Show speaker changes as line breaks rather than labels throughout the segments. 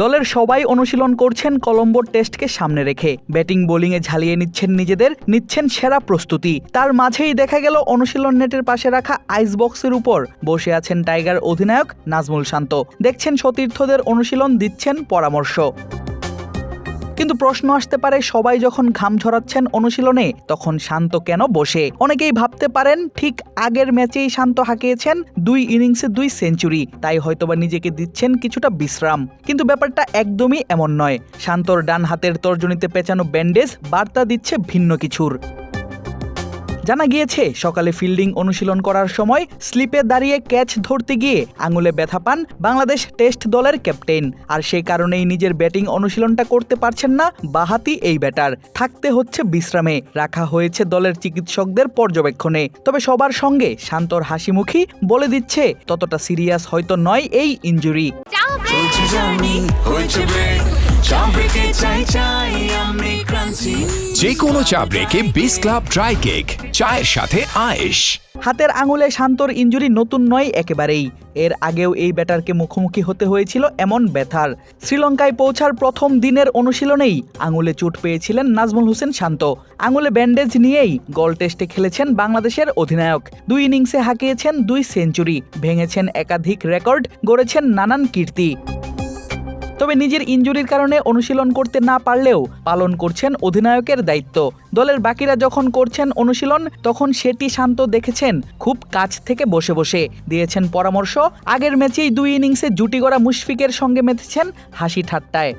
দলের সবাই অনুশীলন করছেন কলম্বোর টেস্টকে সামনে রেখে। ব্যাটিং, বোলিংয়ে ঝালিয়ে নিচ্ছেন নিজেদের, নিচ্ছেন সেরা প্রস্তুতি। তার মাঝেই দেখা গেল অনুশীলন নেটের পাশে রাখা আইস বক্সের উপর। বসে আছেন টাইগার অধিনায়ক নাজমুল শান্ত। দেখছেন সতীর্থদের অনুশীলন দিচ্ছেন পরামর্শ। কিন্তু প্রশ্ন আসতে পারে, সবাই যখন ঘাম ঝরাচ্ছেন অনুশীলনে, তখন শান্ত কেন বসে? অনেকেই ভাবতে পারেন, ঠিক আগের ম্যাচেই শান্ত হাঁকিয়েছেন দুই ইনিংসে দুই সেঞ্চুরি, তাই হয়তোবা নিজেকে দিচ্ছেন কিছুটা বিশ্রাম। কিন্তু ব্যাপারটা একদমই এমন নয়। শান্তর ডান হাতের তর্জনীতে পেঁচানো ব্যান্ডেজ বার্তা দিচ্ছে ভিন্ন কিছুর। জানা গিয়েছে, সকালে ফিল্ডিং অনুশীলন করার সময় স্লিপে দাঁড়িয়ে ক্যাচ ধরতে গিয়ে আঙুলে ব্যথা পান বাংলাদেশ টেস্ট দলের ক্যাপ্টেন। আর সেই কারণেই নিজের ব্যাটিং অনুশীলনটা করতে পারছেন না বাহাতি এই ব্যাটার। থাকতে হচ্ছে বিশ্রামে, রাখা হয়েছে দলের চিকিৎসকদের পর্যবেক্ষণে। তবে সবার সঙ্গে শান্তর হাসিমুখী বলে দিচ্ছে, ততটা সিরিয়াস হয়তো নয় এই ইঞ্জুরি।
যে কোনো চা ব্রেকে বিস ক্লাব ড্রাই কেক চায়ের সাথে আয়েশ।
হাতের আঙুলে শান্তর ইঞ্জুরি নতুন নয় একেবারেই। এর আগেও এই ব্যাটারকে মুখোমুখি হতে হয়েছিল এমন ব্যথার। শ্রীলঙ্কায় পৌঁছার প্রথম দিনের অনুশীলনেই আঙুলে চোট পেয়েছিলেন নাজমুল হোসেন শান্ত। আঙুলে ব্যান্ডেজ নিয়েই গল টেস্টে খেলেছেন বাংলাদেশের অধিনায়ক। দুই ইনিংসে হাঁকিয়েছেন দুই সেঞ্চুরি ভেঙেছেন একাধিক রেকর্ড গড়েছেন নানান কীর্তি। তবে নিজের ইঞ্জুরির কারণে অনুশীলন করতে না পারলেও পালন করছেন অধিনায়কের দায়িত্ব। দলের বাকিরা যখন করছেন অনুশীলন, তখন সেটি শান্ত দেখেছেন খুব কাছ থেকে বসে বসে। দিয়েছেন পরামর্শ, আগের ম্যাচেই দুই ইনিংসে জুটি গড়া মুশফিকের সঙ্গে মেতেছেন হাসি ঠাট্টায়।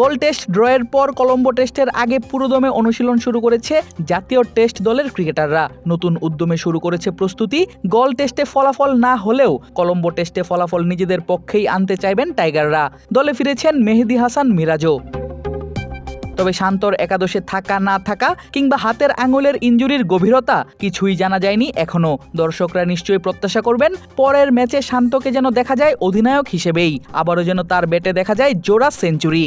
গোল টেস্ট, ড্রয়ের পর কলম্বো টেস্টের আগে পুরোদমে অনুশীলন শুরু করেছে জাতীয় টেস্ট দলের ক্রিকেটাররা। নতুন উদ্যমে শুরু করেছে প্রস্তুতি, গোল টেস্টে ফলাফল না হলেও কলম্বো টেস্টে ফলাফল নিজেদের পক্ষেই আনতে চাইবেন টাইগাররা। দলে ফিরেছেন মেহেদি হাসান মিরাজও। তবে শান্তর একাদশে থাকা না থাকা কিংবা হাতের আঙুলের ইঞ্জুরির গভীরতা কিছুই জানা যায়নি এখনও দর্শকরা নিশ্চয়ই প্রত্যাশা করবেন, পরের ম্যাচে শান্তকে যেন দেখা যায় অধিনায়ক হিসেবেই। আবারও যেন তার ব্যাটে দেখা যায় জোড়া সেঞ্চুরি।